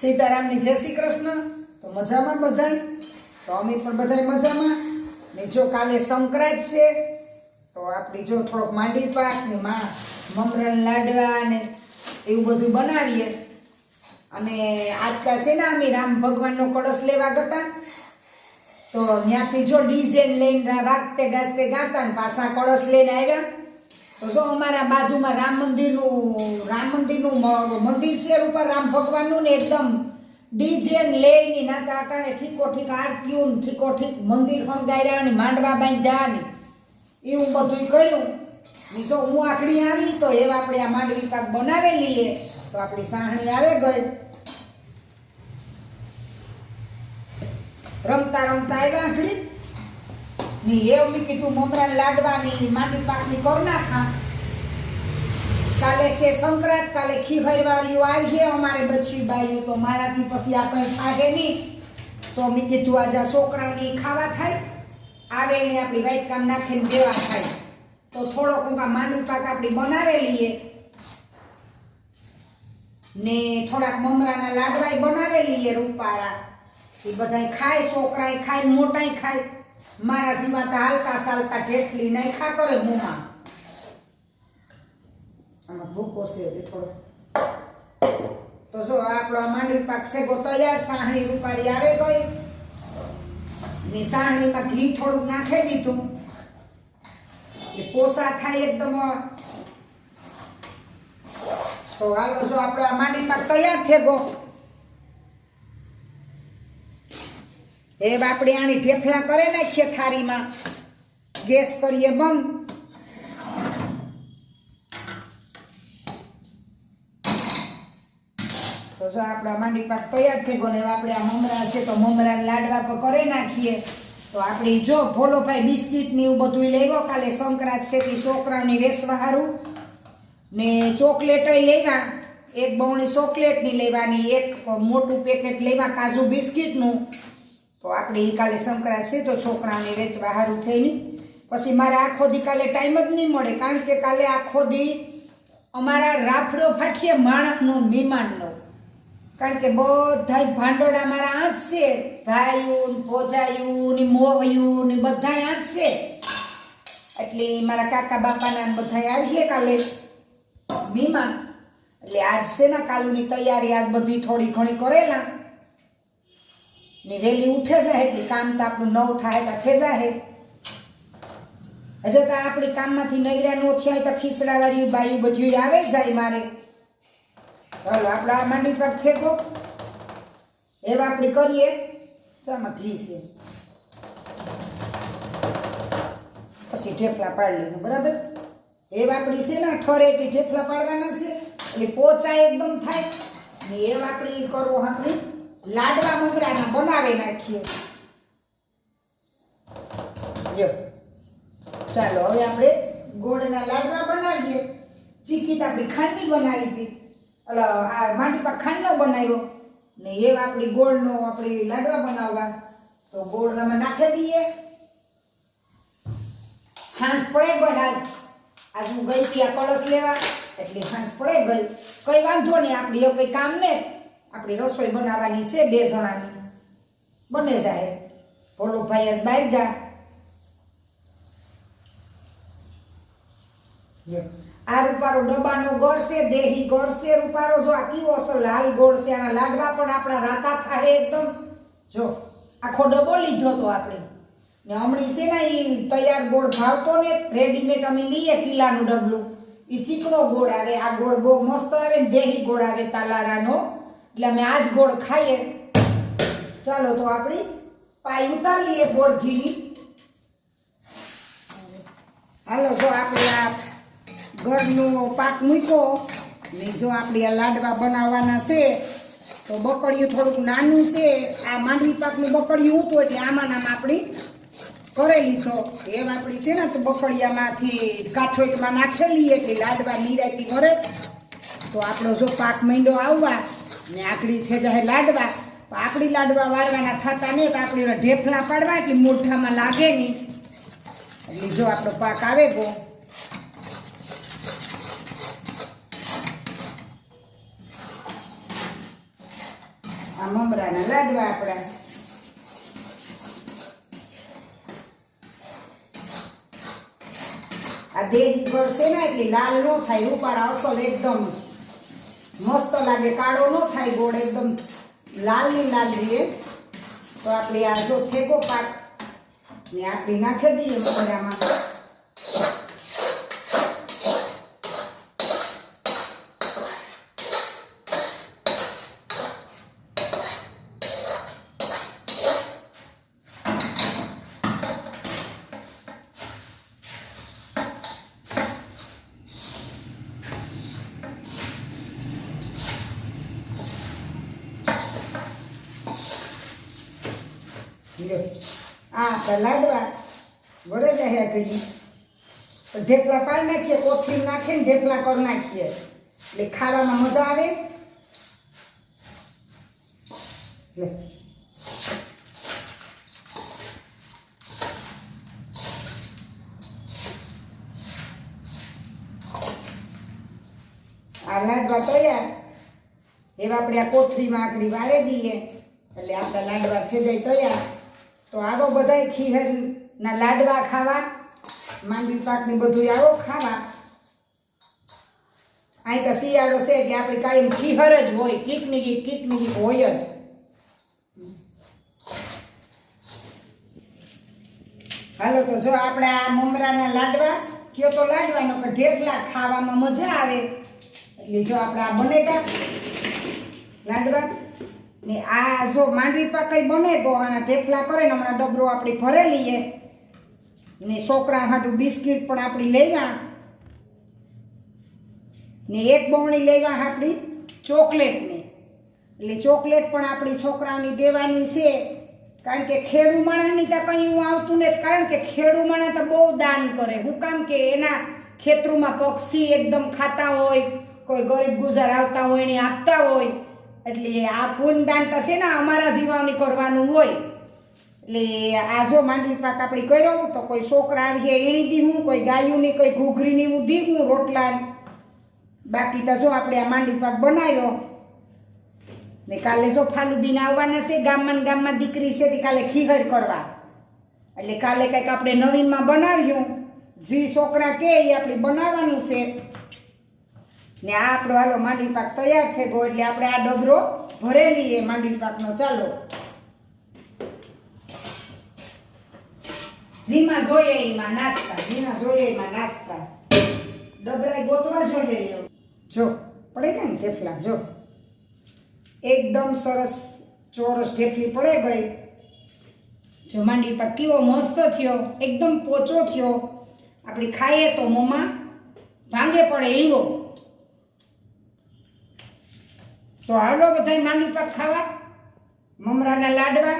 સીતારામની જય શ્રી કૃષ્ણ. તો મજામાં બધાય? તો અમે પણ બધાય મજામાં. ને જો કાલે સંક્રાંત છે, તો આપણી જો થોડોક માંડી પાક ને માં મમરણ લાડવા ને એવું બધું બનાવીએ. અને આજકા છે ને અમે રામ ભગવાનનો કળશ લેવા ગતા. તો ત્યાંથી જો ડીઝેન લઈને વાગતે ગાજતે ગાતા ને પાછા કળશ લઈને આવ્યા. જો અમારા બાજુમાં રામ મંદિરનું રામ મંદિરનું મંદિર છે ઉપર રામ ભગવાનનું ને એકદમ ને લઈને નાતા ઠીકો ઠીક આરતીયું ને ઠીકો ઠીક મંદિર હણગાર્યા ને માંડવા બાંધ્યા ને એવું બધું કર્યું. ને હું આખડી આવી તો એવા આપણે આ માંડવી પાક બનાવેલી એ તો આપણી સાહણી આવે ગઈ. રમતા રમતા આવ્યા આખડી. ની એવું મેં કીધું મમરા લાડવાની માંડી પાકની કર નાખા. કાલે છે સંક્રાંત, કાલે ખીહરવાળીઓ આવીએ અમારે બચી બાઈઓ, તો મારાથી પછી આ કંઈ ખાગે નહીં. તો મેં કીધું, આજે છોકરાઓને ખાવા થાય, આવે એને આપણી વાઈટ કામ નાખીને દેવા થાય. તો થોડોક ઊંઘા માંડવી પાક આપણી બનાવેલી છે ને થોડાક મમરાના લાડવાય બનાવેલી એ રૂપાળા. એ બધાય ખાય છોકરાએ ખાય મોટાય ખાય. મારા જીવા તો હાલતા ચાલતા ઠેઠલી નાખ્યા કરે મોંમાં. આમાં ભૂકો છે જે થોડો. તો જો આપણો આ માંડવી પાક શેગો તૈયાર સાહણી રૂપારી આવે ગઈ ને સાહણીમાં ઘી થોડુંક નાખી દીધું. એટલે પોસા થાય એકદમ તો હાલો જો આપણો આ માંડવી પાક તૈયાર થઈ એ આપણે આની ઢેફલા કરે નાખીએ થારીમાં. ગેસ કરીએ બંધ. તો જો આપણા માંડી પાક તૈયાર થઈ ગયો ને આપણે આ મમરા છે તો મમરા લાડવા પર કરી નાખીએ. તો આપણે જો ભોલોભાઈ બિસ્કિટ ને એવું બધું લેવો, કાલે સંક્રાંત છે તે છોકરાઓની વેસવા હારું. ને ચોકલેટય લેવા. એક બહુણી ચોકલેટની લેવાની, એક મોટું પેકેટ લેવા કાજુ બિસ્કિટનું. તો આપણે એ કાલે સંક્રાંત છે તો છોકરાઓને વેચવા સારું થઈ નહીં. પછી મારે આખો દી કાલે ટાઈમ જ નહીં મળે, કારણ કે કાલે આખો દી અમારા રાફડો ફાટીએ માણસનો મહેમાનનો. કારણ કે બધાય ભાંડોળા મારા આંચ છે. ભાઈયું ભોજાયું ને મોહયું ને બધાય આંચ છે. એટલે મારા કાકા બાપાના બધા આવીએ કાલે. મહેમાન. એટલે આજ છે ને કાલુની તૈયારી, આજ બધી થોડી ઘણી કરેલા. ને રેલી ઉઠે જાય એટલે કામ તો આપણું નવ થાય તો થઈ જાય. હજુ તો આપણી કામમાંથી નવરા નો થયા તો ખીસડાવાળી બાયું બધું આવે જાય મારે. ચાલો, આપણે આ માંડવી પાક ફેંકો એવા આપણે કરીએ. ચામાં ઘી છે. પછી ઢેફલા પાડી લેવું, બરાબર? એવા આપણી છે ને ઠરેટી ઢેફલા પાડવાના છે. એટલે પોચા એકદમ થાય. ને એવા આપણે કરવો આપણે લાડવા મમરાના બનાવી નાખીએ. લ્યો. ચાલો, હવે આપણે ગોળના લાડવા બનાવીએ. ચીકી તો આપણી ખાંડની બનાવી હતી. એટલે આ માંડી ખાંડનો બનાવ્યો. ને એવા આપણી ગોળનો આપણે લાડવા બનાવવા. તો ગોળ અમે નાખી દઈએ. હાંસ પડે ગઈ હાંસ. આજ હું ગઈ હતી આ કળશ લેવા. એટલે હાંસ પડે ગઈ. કંઈ વાંધો નહીં, આપણી એવું કંઈ કામ ને આપણી રસોઈ બનાવવાની છે બે જણાની. બને જાય. ભોલુભાઈ આજ બહાર ગયા. આ રૂપારો ડબ્બાનો ગોળ છે, દેહી ગોળ છે. રૂપારો જો આ કેવો છે, લાલ ગોળ છે. આના લાડવા પણ આપણા રાતા થાય એકદમ. જો, આખો ડબ્બો લીધો તો આપણે. ને હમણી છે ને એ તૈયાર ગોળ ભાવતો ને, રેડીમેડ અમે લઈએ કિલ્લાનું ડબલું. એ ચીકણો ગોળ આવે. આ ગોળ બહુ મસ્ત આવે ને દેહી ગોળ આવે તાલારાનો. એટલે અમે આ જ ગોળ ખાઈએ. ચાલો તો આપણી પાઈ ઉતારીએ ગોળ ઘીની. હાલો જો આપણે આ ઘરનો પાક મૂક્યો. ને જો આપણે આ લાડવા બનાવવાના છે, તો બકડિયું થોડુંક નાનું છે. આ માંડવી પાકનું બકડિયું હતું એટલે આમાં નામ આપણી કરેલી તો એમ આપણી છે ને તો બકડિયામાંથી કાઠોઈકમાં નાખેલી એટલે લાડવા નિરાયતી કરે તો આપણો જો પાક માંડો આવવા ને આકડી થઈ જાય લાડવા. આકડી લાડવા વાળવાના થતા નહીં, તો આપણે ઢેફલા પાડવા એટલે મોઢામાં લાગે નહીં. એટલે જો આપણો પાક આવે બહુ આ મમરાના લાડવા આપણા. આ દેહી ગળશે ને, એટલે લાલ નો થાય, ઉપર અસલ એકદમ મસ્ત લાગે, કાળો નો થાય ગોળ, એકદમ લાલની લાલ રહે તો આપણે આ જો ઠેકો પાક, ને આપણે નાખી દઈએ મમરામાં લ્યો આ આપણા લાડવા. વરે જાય ઘડી. પણ ઢેપલા પાડી નાખીએ કોથળી નાખીને ઢેપલા કરી નાખીએ. એટલે ખાવામાં મજા આવે. આ લાડવા તૈયાર. એવા આપણે આ કોથળીમાં આકડી વારે દઈએ. એટલે આપણા લાડવા થઈ જાય તૈયાર. તો આવો બધાય ખીહરના લાડવા ખાવા, માંડવી પાકને બધું આવો ખાવા. અહીં તો શિયાળો છે એટલે આપણે કાયમ ખીહર જ હોય કીકની ગીત કીકની ગીત હોય જ. હાલો તો જો આપણે આ મમરાના લાડવા, કયો તો લાડવાનો કે ઢેકલા ખાવામાં મજા આવે. એટલે જો આપણે આ બનેગા લાડવા. ને આ જો માંડવી પાક કઈ બને તો આના ઢેફલા કરે ને હમણાં ડબરો આપણી ભરેલી લઈએ ને છોકરા હાટું બિસ્કિટ પણ આપણી લેવા. ને એક બમણી લેવા આપણી ચોકલેટને એટલે ચોકલેટ પણ આપણી છોકરાઓની દેવાની છે. કારણ કે ખેડૂ માણસની તો કંઈ હું આવતું નથી. કારણ કે ખેડૂ માણસ તો બહુ દાન કરે. હું કામ કે એના ખેતરોમાં પક્ષી એકદમ ખાતા હોય, કોઈ ગરીબ ગુજાર આવતા હોય એને આપતા હોય. એટલે આ પૂનદાન છે ને અમારા જીવાની કરવાનું હોય. એટલે આ જો માંડવી પાક આપણે કર્યો તો કોઈ છોકરા આવીએ એણી દીધું કોઈ ગાયુંની, કોઈ ઘૂઘરીની હું દીધું રોટલા બાકી તો જો આપણે આ માંડવી પાક બનાવ્યો, ને કાલે જો ફાલુબીન આવવાના છે, ગામમાં ગામમાં દીકરી છે, તે કાલે ખીહર કરવા. એટલે કાલે કંઈક આપણે નવીનમાં બનાવ્યું. જે છોકરા કે એ આપણે બનાવવાનું છે. ને આ આપણો હાલો માંડવી પાક તૈયાર થઈ ગયો એટલે આપણે આ ડબરો ભરેલી એ માંડવી પાકનો. ચાલો. જીમાં જોઈએ એમાં નાસ્તા જીના જોઈએ એમાં નાસ્તા. ડબરાય ગોતવા જોઈએ જો, પડે ગયા ને ઢેફલા? જો. એકદમ સરસ ચોરસ ઢેફલી પડે ગઈ. જો માંડવી પાક કેવો મસ્ત થયો, એકદમ પોચો થયો. આપણે ખાઈએ તો મોંમાં ભાંગે પડે એવો તો હાલો બધા નાની પાક ખાવા મમરાના લાડવા.